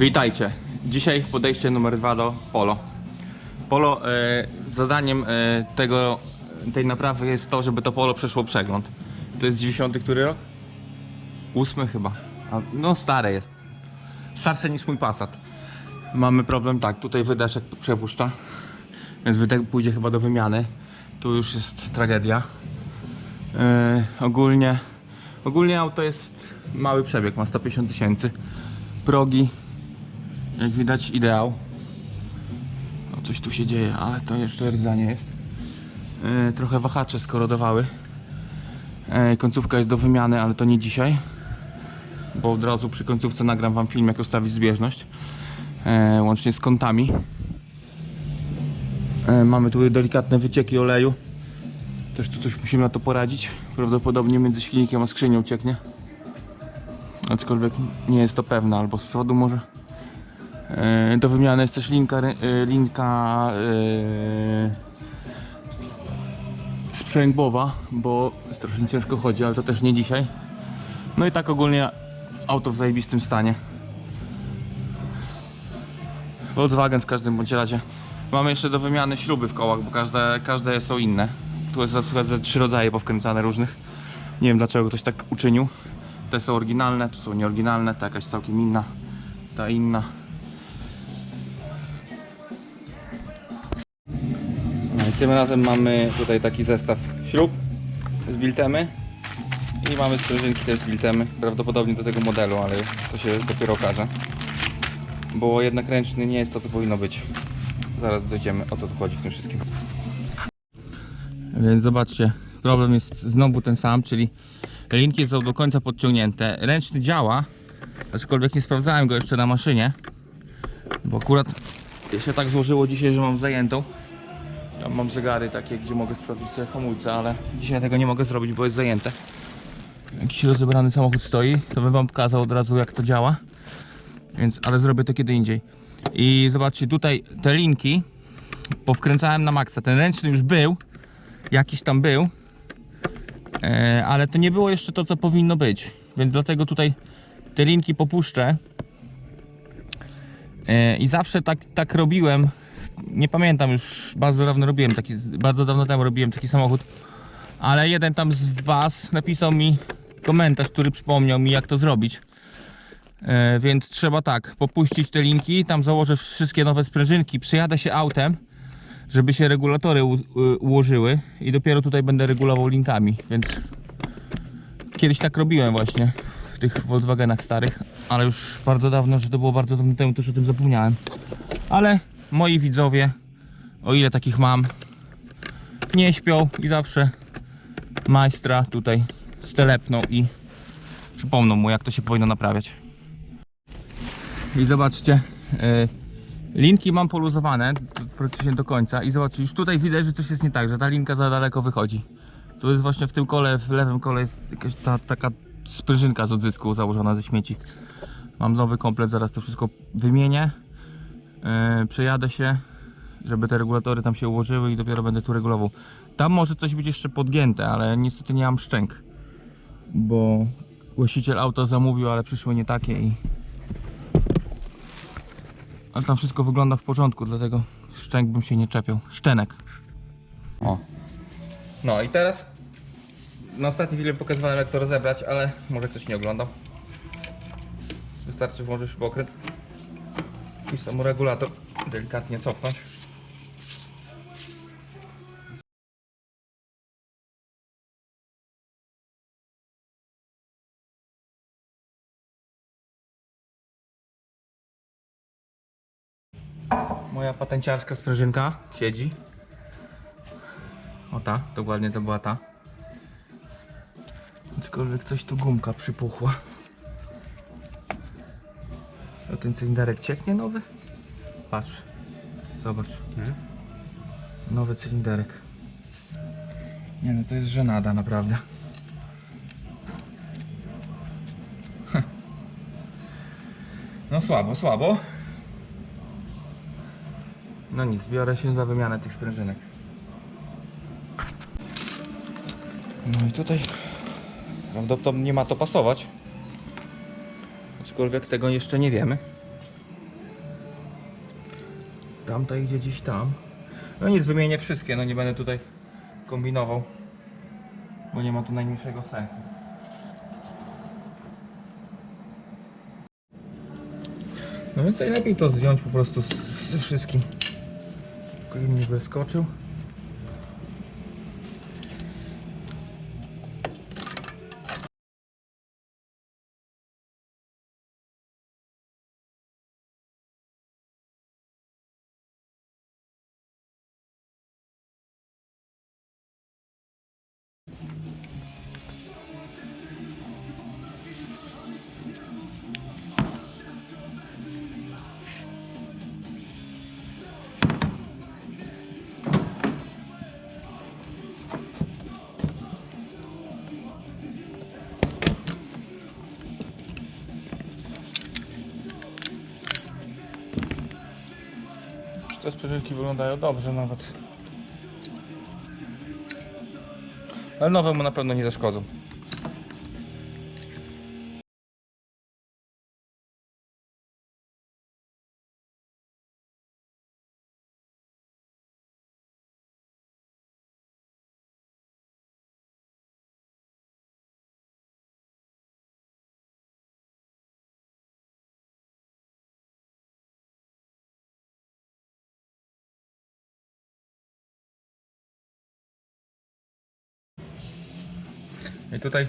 Witajcie. Dzisiaj podejście numer dwa do Polo. Polo, e, zadaniem e, tego, tej naprawy jest to, żeby to Polo przeszło przegląd. To jest 90 który rok? Ósmy chyba. A, no stare jest. Starsze niż mój Passat. Mamy problem tak, tutaj wydeszek przepuszcza, więc wydech pójdzie chyba do wymiany. Tu już jest tragedia. E, ogólnie, ogólnie auto jest mały przebieg, ma 150 tysięcy. Progi, jak widać, ideał. No coś tu się dzieje, ale to jeszcze rdzanie jest. E, trochę wahacze skorodowały. E, końcówka jest do wymiany, ale to nie dzisiaj. Bo od razu przy końcówce nagram wam film, jak ustawić zbieżność. E, łącznie z kątami. Mamy tu delikatne wycieki oleju. Też tu coś musimy na to poradzić. Prawdopodobnie między silnikiem a skrzynią cieknie. Aczkolwiek nie jest to pewne, albo z przodu może. E, Do wymiany jest też linka, e, linka e, sprzęgłowa, bo strasznie ciężko chodzi, ale to też nie dzisiaj. No i tak ogólnie auto w zajebistym stanie. Volkswagen w każdym bądź razie. Mamy jeszcze do wymiany śruby w kołach, bo każde, każde są inne. Tu jest za trzy rodzaje powkręcane różnych. Nie wiem dlaczego ktoś tak uczynił. Te są oryginalne, tu są nieoryginalne, ta jakaś całkiem inna, ta inna. Tym razem mamy tutaj taki zestaw śrub z biltemy i mamy sprężynki też z biltemy, prawdopodobnie do tego modelu, ale to się dopiero okaże. Bo jednak ręczny nie jest to, co powinno być. Zaraz dojdziemy o co tu chodzi w tym wszystkim. Więc zobaczcie, problem jest znowu ten sam, czyli linki są do końca podciągnięte. Ręczny działa, aczkolwiek nie sprawdzałem go jeszcze na maszynie, bo akurat się tak złożyło dzisiaj, że mam zajętą. Tam mam zegary takie, gdzie mogę sprawdzić sobie hamulce, ale dzisiaj tego nie mogę zrobić, bo jest zajęte. Jakiś rozebrany samochód stoi, to bym wam pokazał od razu jak to działa. Więc, ale zrobię to kiedy indziej. I zobaczcie, tutaj te linki powkręcałem na maksa. Ten ręczny już był, jakiś tam był, e, ale to nie było jeszcze to, co powinno być. Więc dlatego tutaj te linki popuszczę. E, I zawsze tak, tak robiłem. Nie pamiętam już, bardzo dawno robiłem taki, bardzo dawno temu robiłem taki samochód. Ale jeden tam z Was napisał mi komentarz, który przypomniał mi, jak to zrobić. E, więc trzeba tak, popuścić te linki, tam założę wszystkie nowe sprężynki, przyjadę się autem, żeby się regulatory ułożyły i dopiero tutaj będę regulował linkami, więc kiedyś tak robiłem właśnie w tych Volkswagenach starych, ale już bardzo dawno, że to było bardzo dawno temu, też o tym zapomniałem. Ale moi widzowie, o ile takich mam, nie śpią i zawsze majstra tutaj stelepną i przypomną mu jak to się powinno naprawiać. I zobaczcie, e, linki mam poluzowane praktycznie do końca i zobaczcie, już tutaj widać, że coś jest nie tak, że ta linka za daleko wychodzi. Tu jest właśnie w tym kole, w lewym kole jest jakaś ta taka sprężynka z odzysku założona ze śmieci. Mam nowy komplet, zaraz to wszystko wymienię. E, przejadę się, żeby te regulatory tam się ułożyły i dopiero będę tu regulował. Tam może coś być jeszcze podgięte, ale niestety nie mam szczęk. Bo właściciel auto zamówił, ale przyszły nie takie i ale tam wszystko wygląda w porządku, dlatego szczęk bym się nie czepiał. Szczenek. O. No i teraz na ostatni film pokazywałem jak to rozebrać, ale może ktoś nie oglądał. Wystarczy włożyć śrubokręt i sam regulator delikatnie cofnąć. Moja patenciarska sprężynka siedzi. O ta, dokładnie to była ta. Aczkolwiek coś tu gumka przypuchła. O ten cylinderek cieknie nowy? Patrz. Zobacz. Nowy cylinderek. Nie no, to jest żenada naprawdę. No słabo, słabo. No nic, biorę się za wymianę tych sprężynek. No i tutaj prawdopodobnie ma to pasować aczkolwiek tego jeszcze nie wiemy. Tamta idzie gdzieś tam. No nic, wymienię wszystkie, no nie będę tutaj kombinował, bo nie ma tu najmniejszego sensu. No więc najlepiej to zdjąć po prostu ze wszystkim. Klin mi wyskoczył. Te sprężynki wyglądają dobrze nawet. Ale nowe mu na pewno nie zaszkodzą. I tutaj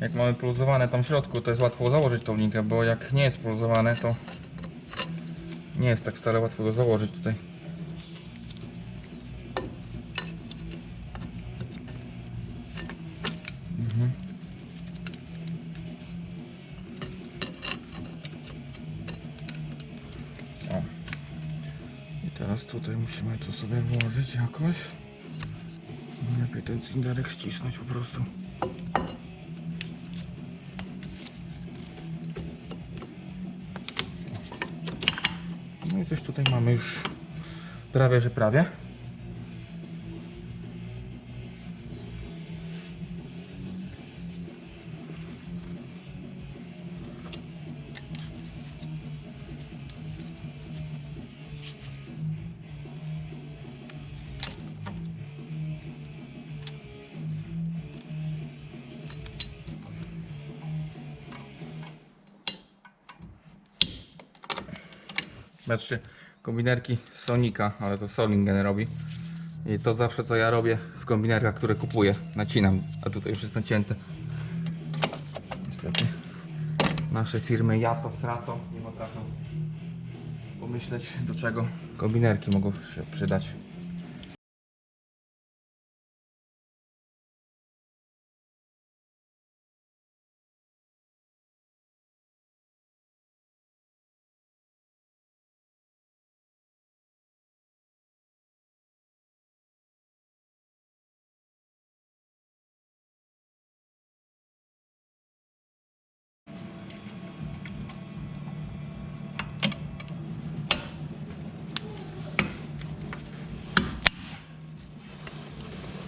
jak mamy poluzowane tam w środku to jest łatwo założyć tą linkę, bo jak nie jest poluzowane to nie jest tak wcale łatwo go założyć tutaj. Mhm. I teraz tutaj musimy to sobie włożyć jakoś. Lepiej ten cylinderek ścisnąć po prostu. No i coś tutaj mamy już prawie, że prawie. Zobaczcie, kombinerki Sonika, ale to Solingen robi. I to zawsze co ja robię w kombinerkach, które kupuję. Nacinam, a tutaj już jest nacięte. Niestety. Nasze firmy Jato, Strato nie potrafią pomyśleć do czego kombinerki mogą się przydać.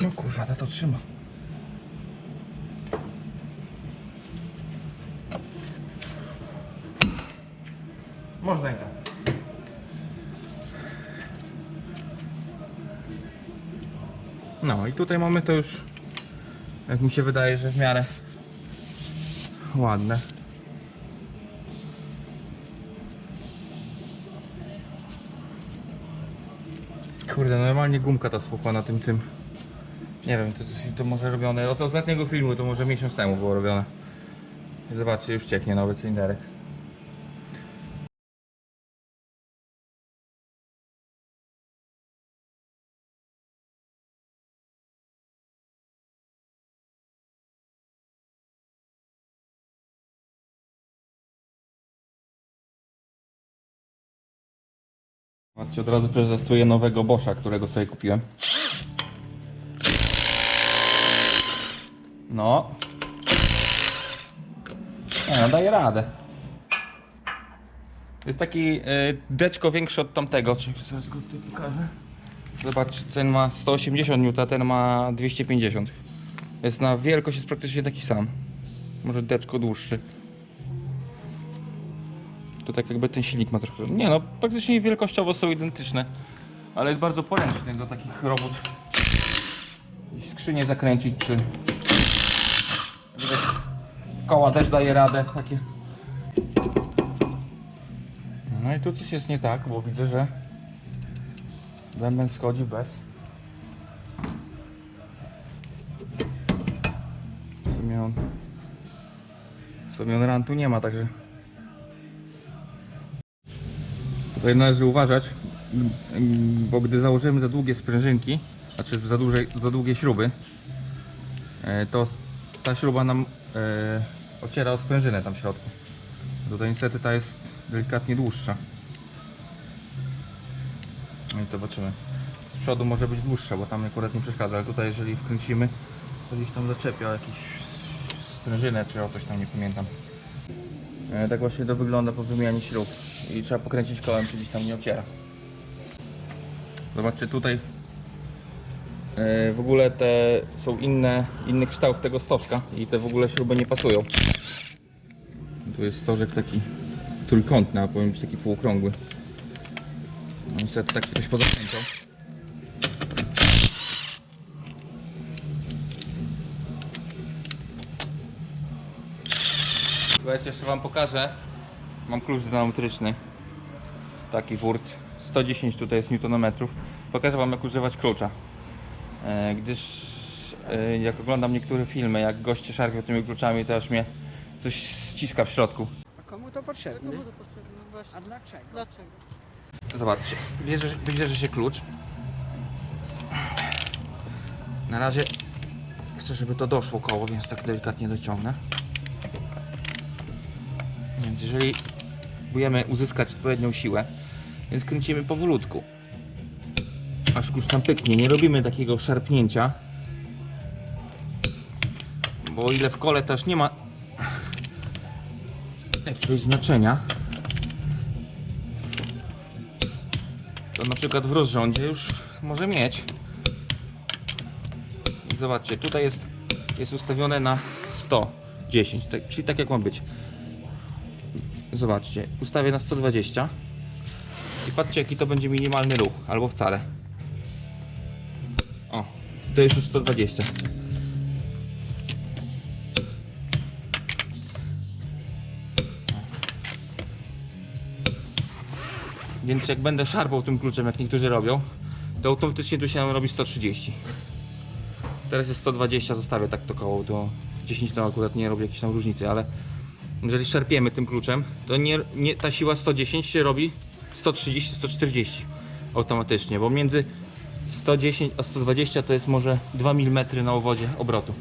No kurwa, ta to trzyma. Można i tak. No i tutaj mamy to już, jak mi się wydaje, że w miarę ładne. Kurde, normalnie gumka ta spukła na tym tym. Nie wiem, to, to, może robione od ostatniego filmu, to może miesiąc temu było robione. Zobaczcie, już cieknie nowy cylinderek. Zobaczcie, od razu przetestuję nowego Boscha, którego sobie kupiłem. No. Nie no, daje radę. Jest taki y, deczko większy od tamtego. Czy zaraz go tutaj pokażę? Zobacz, ten ma 180 N, a ten ma 250. Jest na wielkość jest praktycznie taki sam. Może deczko dłuższy. Tu tak jakby ten silnik ma trochę... Nie no, praktycznie wielkościowo są identyczne. Ale jest bardzo poręczny do takich robót. Skrzynię zakręcić, czy... Koła też daje radę, takie... No i tu coś jest nie tak, bo widzę, że... Bęben schodzi bez... W sumie on... W sumie on rantu nie ma, także... Tutaj należy uważać, bo gdy założymy za długie sprężynki, znaczy za, duże, za długie śruby, e, to ta śruba nam e, ociera o sprężynę tam w środku. Tutaj niestety ta jest delikatnie dłuższa. No i zobaczymy. Z przodu może być dłuższa, bo tam akurat nie przeszkadza, ale tutaj jeżeli wkręcimy, to gdzieś tam zaczepia o jakąś sprężynę czy o coś tam, nie pamiętam. E, Tak właśnie to wygląda po wymianie śrub. I trzeba pokręcić kołem, czy gdzieś tam nie ociera. Zobaczcie tutaj. E, W ogóle te są inne, inny kształt tego stożka i te w ogóle śruby nie pasują. Tu jest stożek taki trójkątny, a powinien być taki półokrągły. No, niestety tak ktoś pozakręcał. Słuchajcie, jeszcze wam pokażę. Mam klucz dynamometryczny. Taki wurt. 110 tutaj jest newtonometrów. Pokażę wam jak używać klucza. E, gdyż e, jak oglądam niektóre filmy, jak goście szarpią tymi kluczami, to aż mnie coś ściska w środku. A komu to potrzebne? Komu to potrzebne? No Właśnie. A dlaczego? Dlaczego? Zobaczcie, bierze, bierze się klucz. Na razie chcę, żeby to doszło koło, więc tak delikatnie dociągnę. Więc jeżeli próbujemy uzyskać odpowiednią siłę, więc kręcimy powolutku. Aż klucz tam pyknie. Nie robimy takiego szarpnięcia. Bo o ile w kole też nie ma jakiegoś znaczenia, to na przykład w rozrządzie już może mieć. Zobaczcie, tutaj jest, jest ustawione na 110, tak, czyli tak jak ma być. Zobaczcie, ustawię na 120 i patrzcie jaki to będzie minimalny ruch, albo wcale. To jest już 120. Więc jak będę szarpał tym kluczem, jak niektórzy robią, to automatycznie tu się robi 130. Teraz jest 120, zostawię tak to koło, to 10 to akurat nie robi jakiejś tam różnicy, ale jeżeli szarpiemy tym kluczem, to nie, nie, ta siła 110 się robi 130-140 automatycznie, bo między 110 a 120 to jest może 2 mm na owodzie obrotu.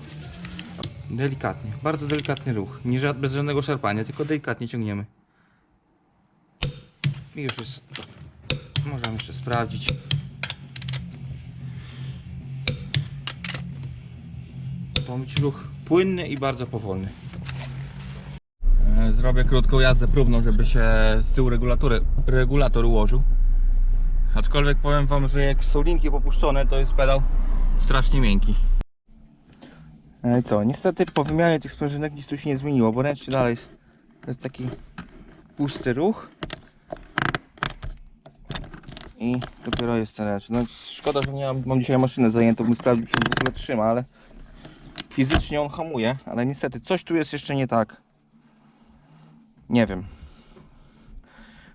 Delikatnie, bardzo delikatny ruch, nie, ża- bez żadnego szarpania, tylko delikatnie ciągniemy. I już jest. Możemy jeszcze sprawdzić. Być ruch płynny i bardzo powolny. E, Zrobię krótką jazdę próbną, żeby się z tyłu regulatory, regulator ułożył. Aczkolwiek powiem Wam, że jak są linki popuszczone, to jest pedał strasznie miękki. No i co, niestety po wymianie tych sprężynek nic tu się nie zmieniło, bo ręcznie dalej jest, jest taki pusty ruch i dopiero jest ten ręczny. No szkoda, że nie mam, mam dzisiaj maszynę zajętą, bym sprawdził, czy w ogóle trzyma, ale fizycznie on hamuje, ale niestety coś tu jest jeszcze nie tak. Nie wiem.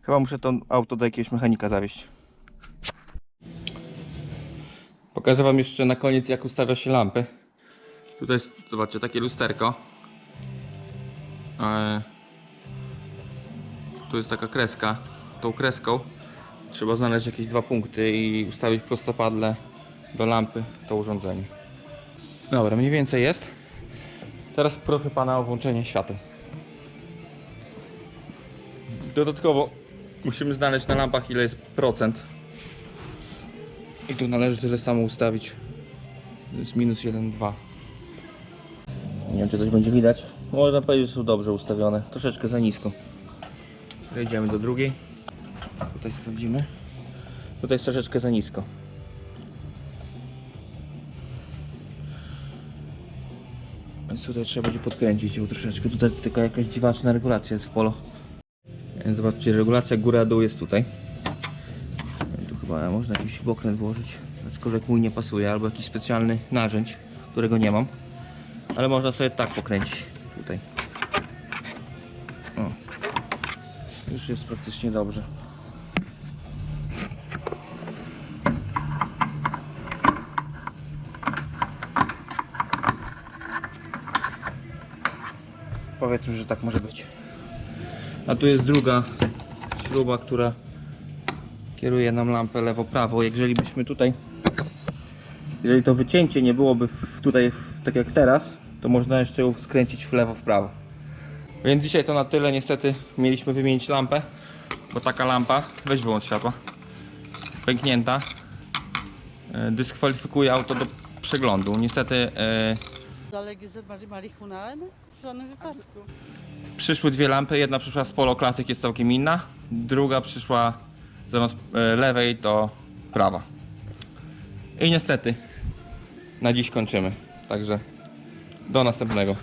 Chyba muszę to auto do jakiegoś mechanika zawieźć. Pokażę Wam jeszcze na koniec, jak ustawia się lampy. Tutaj jest, zobaczcie, takie lusterko. Eee, tu jest taka kreska. Tą kreską trzeba znaleźć jakieś dwa punkty i ustawić prostopadle do lampy to urządzenie. Dobra, mniej więcej jest. Teraz proszę Pana o włączenie świateł. Dodatkowo musimy znaleźć na lampach ile jest procent. I tu należy tyle samo ustawić. To jest minus 1,2. Nie wiem czy coś będzie widać. Można powiedzieć, że są dobrze ustawione. Troszeczkę za nisko. Przejdziemy do drugiej. Tutaj sprawdzimy. Tutaj jest troszeczkę za nisko. Więc tutaj trzeba będzie podkręcić ją troszeczkę. Tutaj tylko jakaś dziwaczna regulacja jest w polo. Zobaczcie, regulacja góra-dół jest tutaj. Chyba można jakiś bokręt włożyć, aczkolwiek mój nie pasuje, albo jakiś specjalny narzędź, którego nie mam. Ale można sobie tak pokręcić tutaj. O. Już jest praktycznie dobrze. Powiedzmy, że tak może być. A tu jest druga śruba, która kieruje nam lampę lewo-prawo. Jeżeli byśmy tutaj, jeżeli to wycięcie nie byłoby tutaj tak jak teraz, to można jeszcze ją skręcić w lewo, w prawo. Więc dzisiaj to na tyle. Niestety mieliśmy wymienić lampę, bo taka lampa, weź wyłącz światła, pęknięta, e, dyskwalifikuje auto do przeglądu. Niestety e? W żadnym wypadku. Przyszły dwie lampy, jedna przyszła z Polo Classic, jest całkiem inna, druga przyszła zamiast e, lewej to prawa. I niestety na dziś kończymy. Także do następnego.